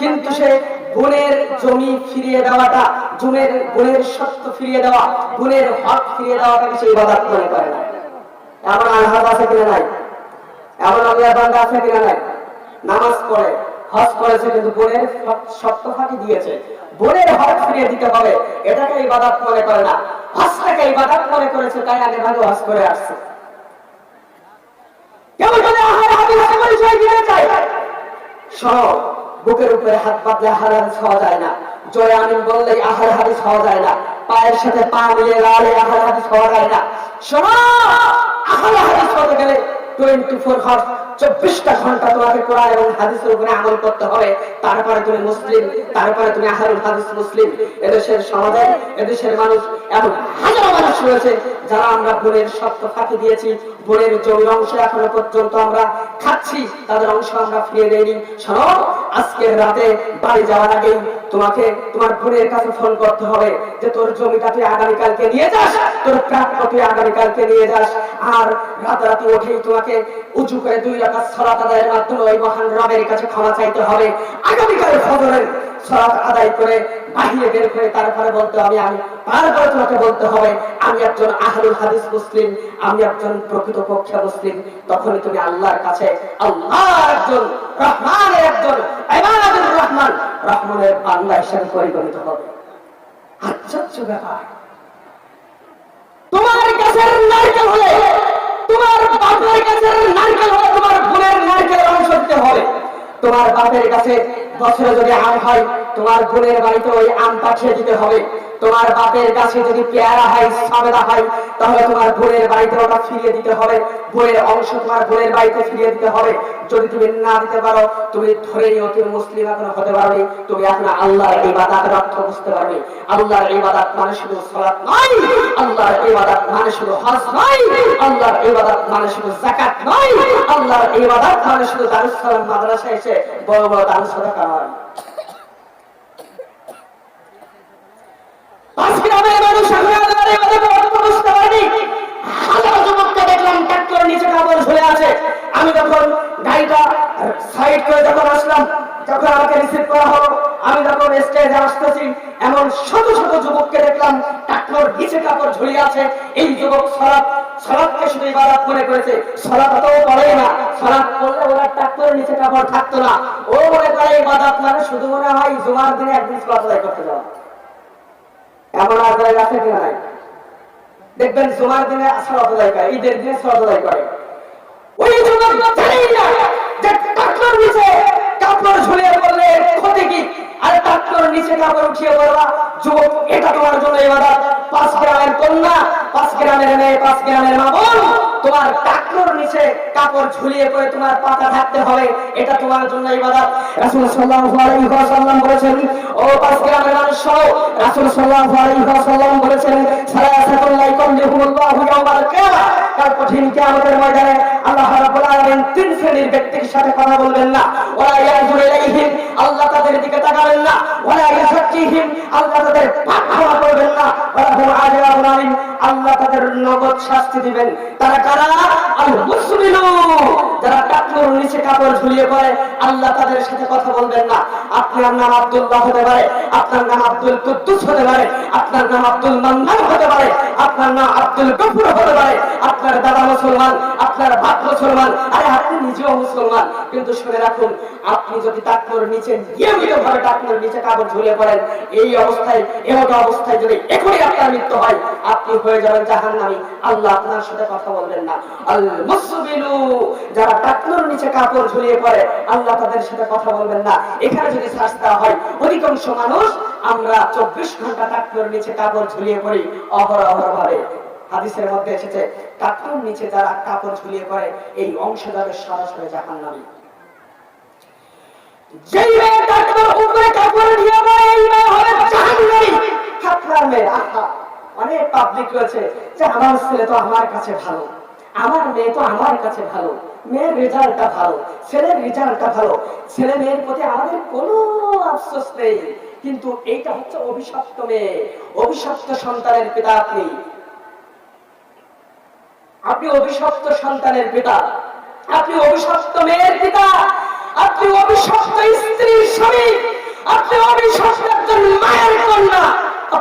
কিন্তু সে বোনের জমি ফিরিয়ে দেওয়াটা জুনের বোনের সত্য ফিরিয়ে দেওয়া, গুণের হক ফিরিয়ে দেওয়াটাকে সে ইবাদত মনে করে না। এমন আলহাজ আছে কিনা নাই? এমন আল্লাহ আছে কিনা নাই? নামাজ পড়ে হজ করেছে কিন্তু বোনের সত্য ফাঁকি দিয়েছে। বোনের হক ফিরিয়ে দিতে হবে। এটাকে ইবাদত মনে করে না। হজটাকে ইবাদত মনে করেছে, তাই আগে ভাগে হজ করে আসছে। বুকের উপরে হাত বাঁধলে আহার হাদিস যায় না। জয় আমিন বললেই আহার হাদিস হওয়া যায় না। পায়ের সাথে পা মিলিয়ে লাড়ে আহার হাদিস হওয়া যায় না। শোনো, আহার হাদিস হতে গেলে টোয়েন্টি ফোর যারা আমরা বোনের সত্য ফাঁকি দিয়েছি বোনের জমির অংশ এখনও পর্যন্ত আমরা খাচ্ছি, তাদের অংশ আমরা ফিরিয়ে দেয়নি শোনো, আজকের রাতে বাড়ি যাওয়ার আগেই তোমাকে, তোমার বোনের কাছে ফোন করতে হবে যে তোর জমিটা তুই আগামীকালকে নিয়ে যাস, তোর প্রাপ্য তুই আগামীকালকে নিয়ে যাস। আর রাতারাতি উঠেই তোমাকে উঁচু করে দুই রাখা আদায়ের মাধ্যমে ওই মহান রবের কাছে ক্ষমা চাইতে হবে। আগামীকাল ফজরের সলাত আদায় করে, বাহিরে বের করে তারপরে বলতে হবে, আমি তারপরে তোমাকে বলতে হবে, আমি একজন আহলুল হাদিস মুসলিম, আমি একজন প্রকৃত মুসলিম। তখনই তুমি আল্লাহর কাছে আল্লাহ একজন, রহমানের একজন ইবাদুর রহমান, রহমানের বান্দা হিসেবে পরিগণিত হবে। আশ্চর্য ব্যাপার। তোমার গাছের নারকেল হলে, তোমার বাপের গাছের নারকেল হলে, তোমার বোনের নারকেল অংশ হবে। তোমার বাপের কাছে বছরে যদি আম হয় তোমার বোনের বাড়িতে ওই আম পাঠিয়ে দিতে হবে। তোমার বাপের কাছে যদি পেয়ারা হয়, সাবেদা হয়, তাহলে তোমার বোনের বাড়িতে ওটা ফিরিয়ে দিতে হবে। বোনের অংশ তোমার বোনের বাড়িতে ফিরিয়ে দিতে হবে। যদি তুমি না দিতে পারো, তুমি ধরে নিও তুমি মুসলিম এখন হতে পারবে তুমি এখন আল্লাহর ইবাদতের অর্থ বুঝতে পারবে আল্লাহর ইবাদত মানে শুধু সালাত নয়, আল্লাহর ইবাদত মানে শুধু হজ নয়, আল্লাহর ইবাদত মানে শুধু যাকাত নয়, আল্লাহর ইবাদত মানে শুধু দারুস সালাম মাদ্রাসা এসে বড় বড় দান সাদাকা নয় এই যুবক সরাব সরাবকে শুধু ইবাদত মনে করেছে। সরাব তো পড়েই না। সরাব করলে ওরা ট্রাক্টরের নিচে কাপড় থাকতো না। ও মনে করে ইবাদত মানে শুধু মনে হয়, জুমার দিনে একদিন সলাত করতে যাওয়া। এমন আর জায়গা আছে কিনা নাই? দেখবেন জুমার দিনে ঈদের দিনে সলাত করে। ওই জুমার না। যে কাপড় নিচে কাপড় ঝুলিয়ে বললে, ক্ষতি কি? আর টাকলোর নিচে কাপড় উঠিয়ে বলবা, যুবক, এটা তোমার জন্য এবার পাঁচ গ্রামের কন্যা, পাঁচ গ্রামের মেয়ে, পাঁচ গ্রামের মা টাকলোর নিচে কাপড় ঝুলিয়ে পড়ে তোমার পাতা থাকতে হবে, এটা তোমার জন্য ইবাদত। রাসূল সাল্লাল্লাহু আলাইহি ওয়াসাল্লাম বলেছেন, ও পাঁচ গ্রামের মানুষ রাসূল সাল্লাল্লাহু আলাইহি ওয়াসাল্লাম বলেছেন সালাসাতুল লা ইয়াকুল্লুহুল্লাহু ইয়াওমাল কিয়ামা। কাল কঠিন কিয়ামতের ময়দানে আল্লাহ রাব্বুল আলামিন তিন শ্রেণির ব্যক্তির সাথে কথা বলবেন না। ওয়া ইয়ানজুরু ইলাইহিম, আল্লাহ তাদের দিকে তাকাবেন না। ওয়া ইয়াসাক্কিহিম আল্লাহ তাদের ক্ষমা করবেন না। ওয়া লাহুম আযাবুন আলীম আল্লাহ তাদের নগদ শাস্তি দিবেন। তারা কারা যারা টাকলুর নিচে কাপড় ঝুলিয়ে পড়ে, আল্লাহ তাদের সাথে কথা বলবেন না। আপনার নাম আব্দুল্লাহ হতে পারে, আপনার নাম আব্দুল কুদ্দুস হতে পারে, আপনার নাম আব্দুল মান্নান হতে পারে, আপনার নাম আব্দুল গফুর হতে পারে, আপনার দাদা মুসলমান, আপনার বাপ মুসলমান, আরে আপনি নিজেও মুসলমান। কিন্তু শুনে রাখুন, আপনি যদি টাকনোর নিচে নিয়মিত ভাবে টাকনোর নিচে কাপড় ঝুলে পড়েন, এই অবস্থায় এমতো অবস্থায় যদি এখনই আপনার মৃত্যু হয়, আপনি হয়ে যাবেন জাহান্নামী। আল্লাহ আপনার সাথে কথা বলবেন না। যারা টাকনোর নিচে কাপড় ঝুলিয়ে পড়ে, আল্লাহ তাদের সাথে কথা বলবেন না। এখানে যদি শ্বাস দেওয়া হয়, অধিকাংশ মানুষ আমরা চব্বিশ ঘণ্টা টাকনোর নিচে কাপড় ঝুলিয়ে পড়ি অহরহ ভাবে হাদিসের মধ্যে এসেছে টাকনোর নিচে যারা কাপড় ঝুলিয়ে পড়ে, এই অংশ যাবে সরাসরি জাহান্নামী। যেই পাবলিক রয়েছে যে আমার ছেলে তো আমার কাছে ভালো, আমার মেয়ে তো আমার কাছে ভালো, মেয়ের রেজাল্টটা ভালো, ছেলের রেজাল্টটা ভালো, ছেলে মেয়ের প্রতি আমাদের কোনো আফসোস নেই। কিন্তু এইটা হচ্ছে অভিশপ্ত মেয়ে, অভিশপ্ত সন্তানের পিতা আপনি। আপনি অভিশপ্ত সন্তানের পিতা, আপনি অভিশপ্ত মেয়ের পিতা, আপনি অভিশপ্ত স্ত্রীর স্বামী, আপনি অভিশপ্ত একজন মায়ের কন্যা।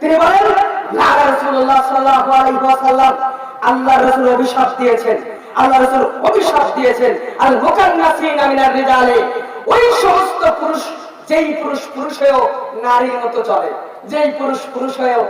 তিনি বলেন আল্লাহ রসুল অভিশাপ দিয়েছেন। আল্লাহ রসুল অভিশাপ দিয়েছেন। আল মুকান্নাসিনা রিজালে ওই সমস্ত পুরুষ, যেই পুরুষ পুরুষ হয়েও নারীর মতো চলে, যেই পুরুষ পুরুষ হয়েও